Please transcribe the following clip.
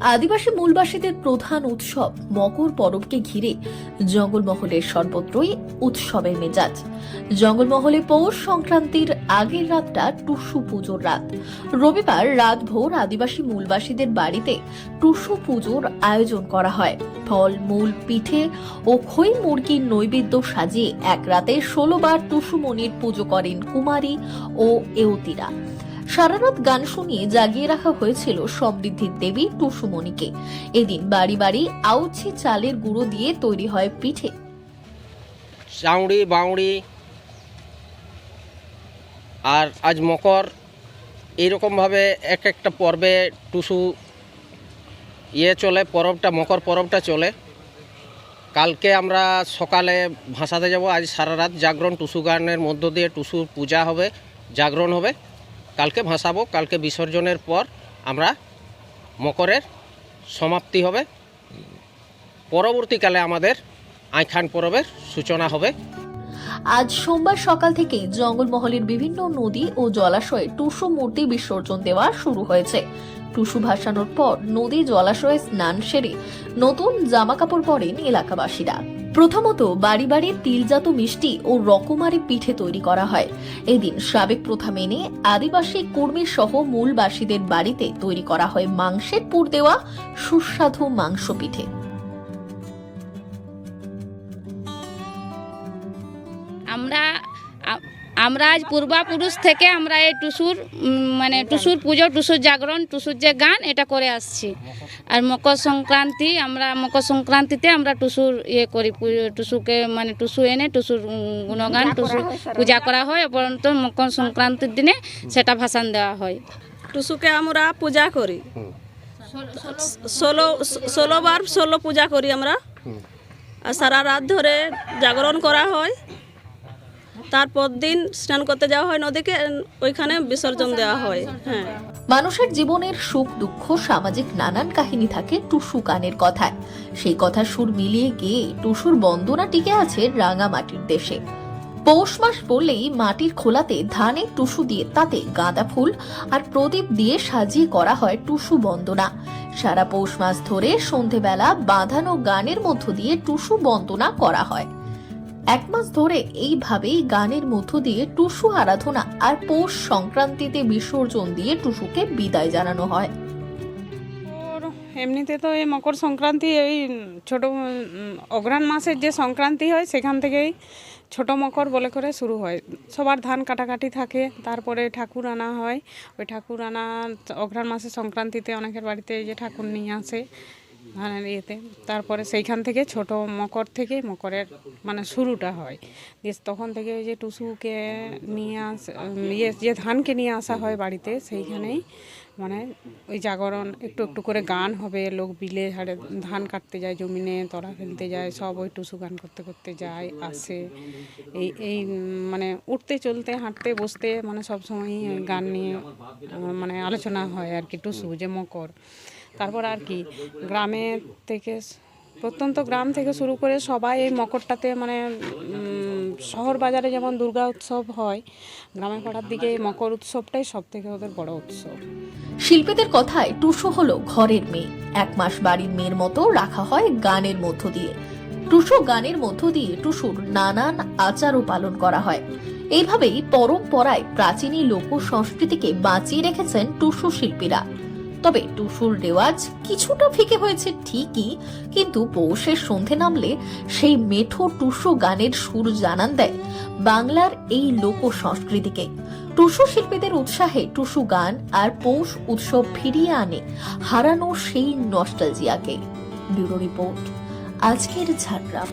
আদিবাসী মূলবাসীদের প্রধান উৎসব মকর পরবকে ঘিরে জঙ্গলমহলের সর্বত্রই উৎসবের মেজাজ। জঙ্গলমহলে পৌষ সংক্রান্তির আগের রাতটা টুসু পুজোর রাত। রবিবার রাত ভোর আদিবাসী মূলবাসীদের বাড়িতে টুসু পুজোর আয়োজন করা হয়। ফল, মূল, পিঠে ও খই মুরগির নৈবেদ্য সাজিয়ে এক রাতে ষোলো বার টুসু মনির পুজো করেন কুমারী ও এওতিরা সারারাত গান শুনিয়ে জাগিয়ে রাখা হয়েছিল সমৃদ্ধির দেবী টুসুমণিকে। এদিন বাড়ি বাড়ি আউছি চালের গুঁড়ো দিয়ে তৈরি হয় পিঠে। চাউড়ি, বাউড়ি আর আজ মকর এইরকমভাবে এক একটা পর্বে টুসু ইয়ে চলে, পরবটা, মকর পরবটা চলে। কালকে আমরা সকালে ভাসাতে যাব, আজ সারা রাত জাগরণ, টুসু গানের মধ্য দিয়ে টুসুর পূজা হবে, জাগরণ হবে। কালকে ভাসাবো, কালকে বিসর্জনের পর আমরা মকরের সমাপ্তি হবে। পরবর্তীকালে আমাদের আইখান পরবের সূচনা হবে। আজ সোমবার সকাল থেকেই জঙ্গলমহলের বিভিন্ন নদী ও জলাশয়ে টুসু মূর্তি বিসর্জন দেওয়া শুরু হয়েছে। টুসু ভাসানোর পর নদী জলাশয়ে স্নান সেরে নতুন জামাকাপড় পরেন এলাকাবাসীরা। প্রথমত বাড়ি বাড়ি তিলজাত মিষ্টি ও রকমারি পিঠে তৈরি করা হয়। এদিন সাবেক প্রথা মেনে আদিবাসী কর্মী সহ মূলবাসীদের বাড়িতে তৈরি করা হয় মাংসের পুর দেওয়া সুস্বাদু মাংস পিঠে। আমরা আমরা আজ পূর্বাপুরুষ থেকে আমরা এই টুসুর মানে টুসুর পুজো টুসুর জাগরণ টুসুর যে গান এটা করে আসছি। আর মকর সংক্রান্তি আমরা মকর সংক্রান্তিতে আমরা টুসুর ইয়ে করি টুসুকে মানে টুসু এনে টুসুর গুণগান টুসু পূজা করা হয় পরন্ত মকর সংক্রান্তির দিনে সেটা ভাসান দেওয়া হয়। টুসুকে আমরা পূজা করি। ষোলো ষোলো বার ষোলো পূজা করি আমরা। আর সারা রাত ধরে জাগরণ করা হয়। তারপর দিন স্নান করতে যাওয়া হয় নদীকে ওইখানে বিসর্জন দেওয়া হয়। হ্যাঁ। মানুষের জীবনের সুখ, দুঃখ, সামাজিক নানান কাহিনী থাকে টুসু গানের কথায়। সেই কথা সুর মিলিয়ে গিয়ে টুসুর বন্দনা টিকে আছে রাঙা মাটির দেশে। পৌষ মাস পড়লেই মাটির খোলাতে ধানে টুসু দিয়ে তাতে গাঁদা ফুল আর প্রদীপ দিয়ে সাজিয়ে করা হয় টুসু বন্দনা। সারা পৌষ মাস ধরে সন্ধেবেলা বাঁধানো গানের মধ্য দিয়ে টুসু বন্দনা করা হয়। এক মাস ধরে এইভাবেই গানের মধ্য দিয়ে টুসু আরাধনা আর পৌষ সংক্রান্তিতে বিসর্জন দিয়ে টুসুকে বিদায় জানানো হয়। এমনিতে তো এই মকর সংক্রান্তি, এই ছোট অঘ্রাণ মাসের যে সংক্রান্তি হয়, সেখান থেকেই ছোট মকর বলে করে শুরু হয়। সবার ধান কাটাকাটি থাকে, তারপরে ঠাকুর আনা হয়। ওই ঠাকুর আনা অঘ্রাণ মাসের সংক্রান্তিতে অনেকের বাড়িতে যে ঠাকুর নিয়ে আসে। ধানের ইয়েতে। তারপরে সেইখান থেকে, ছোট মকর থেকে, মকরের মানে শুরুটা হয়। দিয়ে তখন থেকে ওই যে টুসুকে নিয়ে আস ইয়ে যে ধানকে নিয়ে আসা হয় বাড়িতে, সেইখানেই মানে ওই জাগরণ, একটু একটু করে গান হবে। লোক বিলে হাড়ে ধান কাটতে যায়, জমিনে তলা ফেলতে যায়, সব ওই টুসু গান করতে করতে যায়, আসে। এই এই মানে উঠতে, চলতে, হাঁটতে, বসতে মানে সব সময়ই গান নিয়ে মানে আলোচনা হয় আর কি টুসু, যে মকর। তারপর আর কি, গ্রামে থেকে প্রত্যন্ত গ্রাম থেকে শুরু করে সবাই এই মকরটাতে মানে শহর বাজারে যেমন দুর্গা উৎসব হয় গ্রামে পাড়ার দিকে এই মকর উৎসবটাই সব থেকে ওদের বড় উৎসব। শিল্পীদের কথায় টুসু হলো ঘরের মেয়ে। এক মাস বাড়ির মেয়ের মতো রাখা হয় গানের মধ্য দিয়ে। টুসু গানের মধ্য দিয়ে টুসুর নানান আচারও পালন করা হয়। এইভাবেই পরম্পরায় প্রাচীনী লোক সংস্কৃতিকে বাঁচিয়ে রেখেছেন টুসু শিল্পীরা। তবে টুসুর রেওয়াজ কিছুটা ফিকে হয়েছে ঠিকই, কিন্তু পৌষের সন্ধে নামলে সেই মেঠো টুসু গানের সুর জানান দেয় বাংলার এই লোক সংস্কৃতিকে। টুসু শিল্পীদের উৎসাহে টুসু গান আর পৌষ উৎসব ফিরিয়ে আনে হারানো সেই নস্টালজিয়াকে। ব্যুরো রিপোর্ট, আজকের ঝাড়গ্রাম।